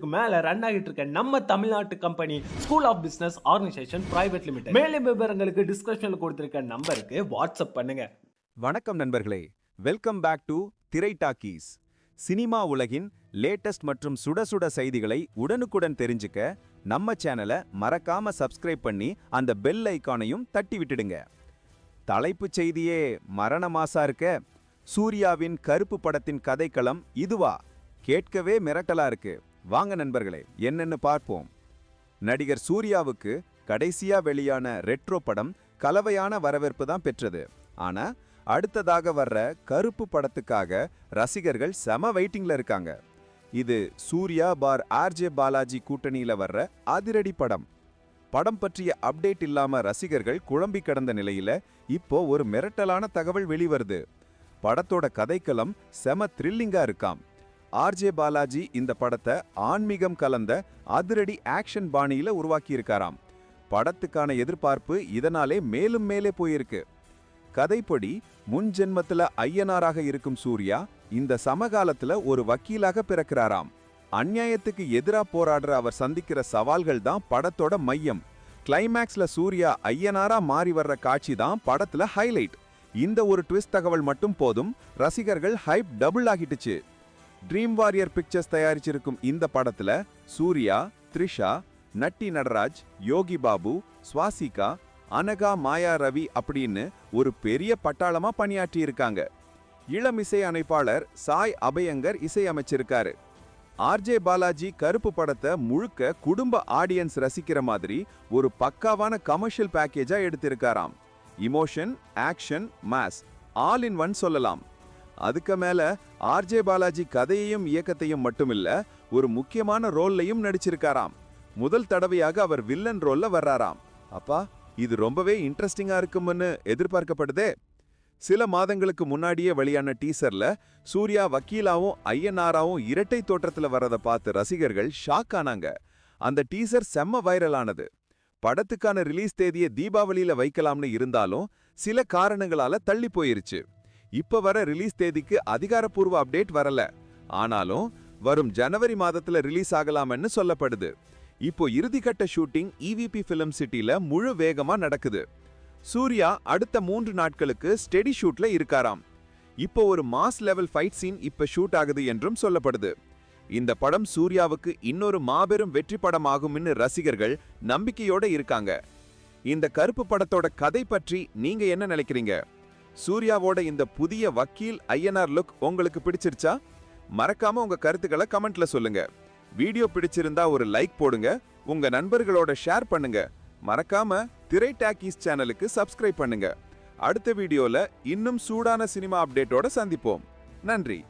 மேல ரன் ஆகிட்டு இருக்க நம்ம தமிழ்நாட்டு company school of business organisation private limited மேலும் விவரங்களுக்கு டிஸ்கிரிப்ஷன்ல கொடுத்திருக்க நம்பருக்கு வாட்ஸ்அப் பண்ணுங்க. வணக்கம் நண்பர்களே. Welcome back to Thirai talkies cinema உலகின் லேட்டஸ்ட் மற்றும் சுட சுட செய்திகளை உடனுக்குடன் தெரிஞ்சுக்க நம்ம சேனலை மறக்காம சப்ஸ்கிரைப் பண்ணி அந்த பெல் ஐக்கானையும் தட்டி விட்டுடுங்க. தலைப்புச் செய்தியே மரண மாசா இருக்க. சூர்யாவின் கருப்பு படத்தின் கதைக்களம் இதுவா? கேட்கவே மிரட்டலா இருக்கு. வாங்க நண்பர்களே என்னென்னு பார்ப்போம். நடிகர் சூர்யாவுக்கு கடைசியா வெளியான ரெட்ரோ படம் கலவையான வரவேற்பு தான் பெற்றது. ஆனா அடுத்ததாக வர்ற கருப்பு படத்துக்காக ரசிகர்கள் செம வெயிட்டிங்ல இருக்காங்க. இது சூர்யா பார் ஆர்ஜே பாலாஜி கூட்டணியில வர்ற அதிரடி படம். படம் பற்றிய அப்டேட் இல்லாம ரசிகர்கள் குழம்பி கிடந்த நிலையில இப்போ ஒரு மிரட்டலான தகவல் வெளிவருது. படத்தோட கதைக்களம் செம த்ரில்லிங்கா இருக்காம். ஆர்ஜே பாலாஜி இந்த படத்தை ஆன்மீகம் கலந்த அதிரடி ஆக்ஷன் பாணியில உருவாக்கியிருக்காராம். படத்துக்கான எதிர்பார்ப்பு இதனாலே மேலும் மேலே போயிருக்கு. கதைப்படி முன் ஜென்மத்துல ஐயனாராக இருக்கும் சூர்யா இந்த சமகாலத்துல ஒரு வக்கீலாக பிறக்கிறாராம். அந்நியாயத்துக்கு எதிரா போராடுற அவர் சந்திக்கிற சவால்கள் தான் படத்தோட மையம். கிளைமேக்ஸ்ல சூர்யா ஐயனாரா மாறி வர்ற காட்சி தான் படத்துல ஹைலைட். இந்த ஒரு ட்விஸ்ட் தகவல் மட்டும் போதும் ரசிகர்கள் ஹைப் டபுள் ஆகிட்டுச்சு. ட்ரீம் வாரியர் பிக்சர்ஸ் தயாரிச்சிருக்கும் இந்த படத்துல சூர்யா த்ரிஷா நட்டி நடராஜ் யோகி பாபு சுவாசிகா அனகா மாயா ரவி அப்படின்னு ஒரு பெரிய பட்டாளமா பணியாற்றி இருக்காங்க. இளம் இசை அமைப்பாளர் சாய் அபயங்கர் இசையமைச்சிருக்காரு ஆர்ஜே பாலாஜி கருப்பு படத்தை முழுக்க குடும்ப ஆடியன்ஸ் ரசிக்கிற மாதிரி ஒரு பக்காவான கமர்ஷியல் பேக்கேஜா எடுத்திருக்காராம். Emotion action mass all in one சொல்லலாம். அதுக்கு மேல ஆர்ஜே பாலாஜி கதையையும் இயக்கத்தையும் மட்டுமில்ல ஒரு முக்கியமான ரோல்லையும் நடிச்சிருக்காராம். முதல் தடவையாக அவர் வில்லன் ரோல்ல வர்றாராம். அப்பா இது ரொம்பவே இன்ட்ரெஸ்டிங்கா இருக்கும்னு எதிர்பார்க்கப்படுதே. சில மாதங்களுக்கு முன்னாடியே வெளியான டீசர்ல சூர்யா வக்கீலாவும் ஐயனாராவும் இரட்டை தோற்றத்துல வர்றத பார்த்து ரசிகர்கள் ஷாக் ஆனாங்க. அந்த டீசர் செம்ம வைரலானது படத்துக்கான ரிலீஸ் தேதியை தீபாவளியில வைக்கலாம்னு இருந்தாலும் சில காரணங்களால தள்ளி போயிருச்சு. இப்ப வர ரிலீஸ் தேதிக்கு அதிகாரப்பூர்வ அப்டேட் வரல. ஆனாலும் வரும் ஜனவரி மாதத்துல ரிலீஸ் ஆகலாம்னு சொல்லப்படுது. இப்போ இறுதிக்கட்ட ஷூட்டிங் இவிபி ஃபிலிம் சிட்டில முழு வேகமா நடக்குது. சூர்யா அடுத்த மூன்று நாட்களுக்கு ஸ்டெடி ஷூட்ல இருக்காராம். இப்போ ஒரு மாஸ் லெவல் ஃபைட் சீன் இப்ப ஷூட் ஆகுது என்றும் சொல்லப்படுது. இந்த படம் சூர்யாவுக்கு இன்னொரு மாபெரும் வெற்றி படம் ஆகும்னு ரசிகர்கள் நம்பிக்கையோட இருக்காங்க. இந்த கருப்பு படத்தோட கதை பற்றி நீங்க என்ன நினைக்கிறீங்க? சூர்யாவோட இந்த புதிய வக்கீல் ஐஎன்ஆர் லுக் உங்களுக்கு பிடிச்சிருச்சா? மறக்காம உங்க கருத்துக்களை கமெண்ட்ல சொல்லுங்க. வீடியோ பிடிச்சிருந்தா ஒரு லைக் போடுங்க உங்க நண்பர்களோட ஷேர் பண்ணுங்க. மறக்காம திரை டாக்கீஸ் சேனலுக்கு சப்ஸ்கிரைப் பண்ணுங்க. அடுத்த வீடியோல இன்னும் சூடான சினிமா அப்டேட்டோட சந்திப்போம். நன்றி.